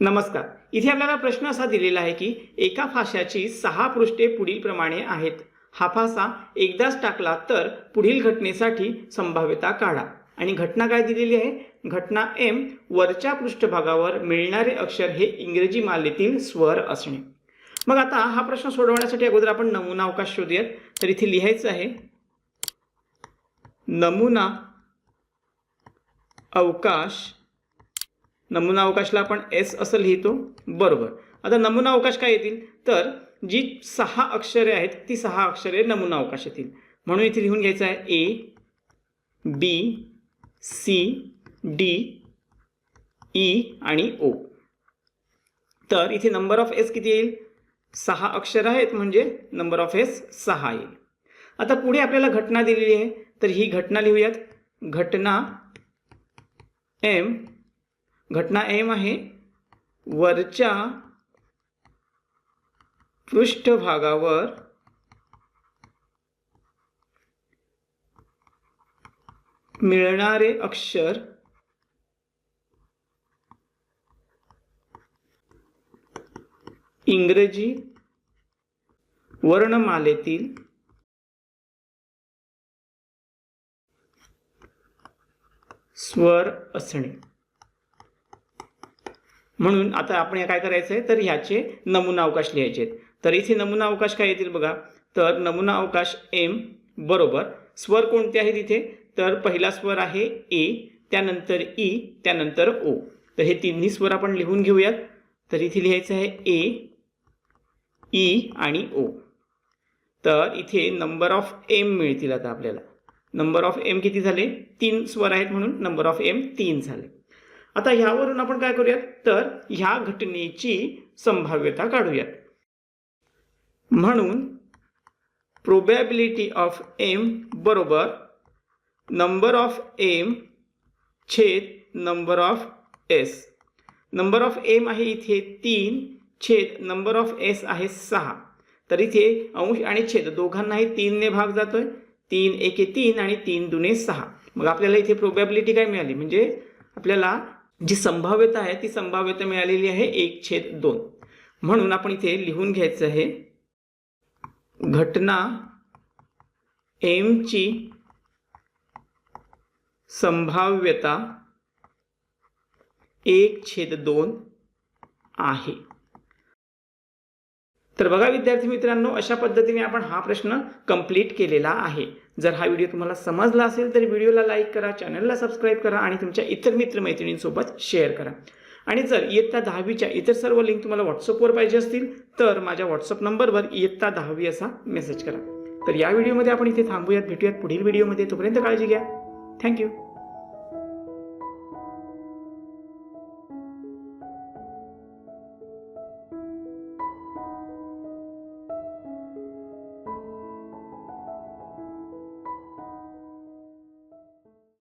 नमस्कार. इथे आपल्याला प्रश्न असा दिलेला आहे की एका फाशाची सहा पृष्ठे पुढील प्रमाणे आहेत. हा फासा एकदाच टाकला तर पुढील घटनेसाठी संभाव्यता काढा. आणि घटना काय दिलेली आहे? घटना एम वरच्या पृष्ठभागावर मिळणारे अक्षर हे इंग्रजी मालेतील स्वर असणे. मग आता हा प्रश्न सोडवण्यासाठी अगोदर आपण नमुना अवकाश शोधूयात. तर इथे लिहायचं आहे नमुना अवकाश नमुना अवकाशला आपण एस असं लिहितो. बरोबर. आता नमुना अवकाश काय येतील? तर जी सहा अक्षरे आहेत ती सहा अक्षरे नमुना अवकाश येतील. म्हणून इथे लिहून घ्यायचं आहे A B C D E आणि ओ तर इथे नंबर ऑफ एस किती येईल? सहा अक्षर आहेत म्हणजे नंबर ऑफ एस सहा येईल. आता पुढे आपल्याला घटना दिलेली आहे. तर ही घटना लिहूयात. घटना एम घटना एम आहे. वरच्या पृष्ठभागावर मिळणारे अक्षर इंग्रजी वर्णमालेतील स्वर असणे. म्हणून आता आपण काय करायचं आहे? तर ह्याचे नमुना अवकाश लिहायचे आहेत. तर इथे नमुना अवकाश काय येतील बघा? तर नमुना अवकाश एम बरोबर स्वर कोणते आहेत इथे? तर पहिला स्वर आहे ए त्यानंतर ई त्यानंतर ओ तर हे तिन्ही स्वर आपण लिहून घेऊयात. तर इथे लिहायचं आहे ए ई e आणि ओ तर इथे नंबर ऑफ एम मिळतील आता आपल्याला. नंबर ऑफ एम किती झाले? तीन स्वर आहेत म्हणून नंबर ऑफ एम तीन झाले. आता ह्यावरून आपण काय करूयात? तर ह्या घटनेची संभाव्यता काढूयात. म्हणून प्रोबॅबिलिटी ऑफ एम बरोबर नंबर ऑफ एम छेद number of S number of M आहे इथे तीन छेद नंबर ऑफ एस आहे सहा. तर इथे अंश आणि छेद दोघांनाही तीनने भाग जातोय. तीन एके तीन आणि तीन दुने सहा. मग आपल्याला इथे प्रोबॅबिलिटी काय मिळाली? म्हणजे आपल्याला जी संभाव्यता आहे ती संभाव्यता मिळालेली आहे एक छेद दोन. म्हणून आपण इथे लिहून घ्यायचं आहे घटना एमची संभाव्यता एक छेद दोन आहे. तर बघा विद्यार्थी मित्रांनो अशा पद्धतीने आपण हा प्रश्न कंप्लीट केलेला आहे. जर हा व्हिडिओ तुम्हाला समजला असेल तर व्हिडिओला लाईक करा चॅनलला सबस्क्राईब करा आणि तुमच्या इतर मित्रमैत्रिणींसोबत शेअर करा. आणि जर इयत्ता दहावीच्या इतर सर्व लिंक तुम्हाला व्हॉट्सअपवर पाहिजे असतील तर माझ्या व्हॉट्सअप नंबरवर इयत्ता दहावी असा मेसेज करा. तर या व्हिडिओमध्ये आपण इथे थांबूयात भेटूयात. पुढील व्हिडिओमध्ये तोपर्यंत काळजी घ्या. थँक्यू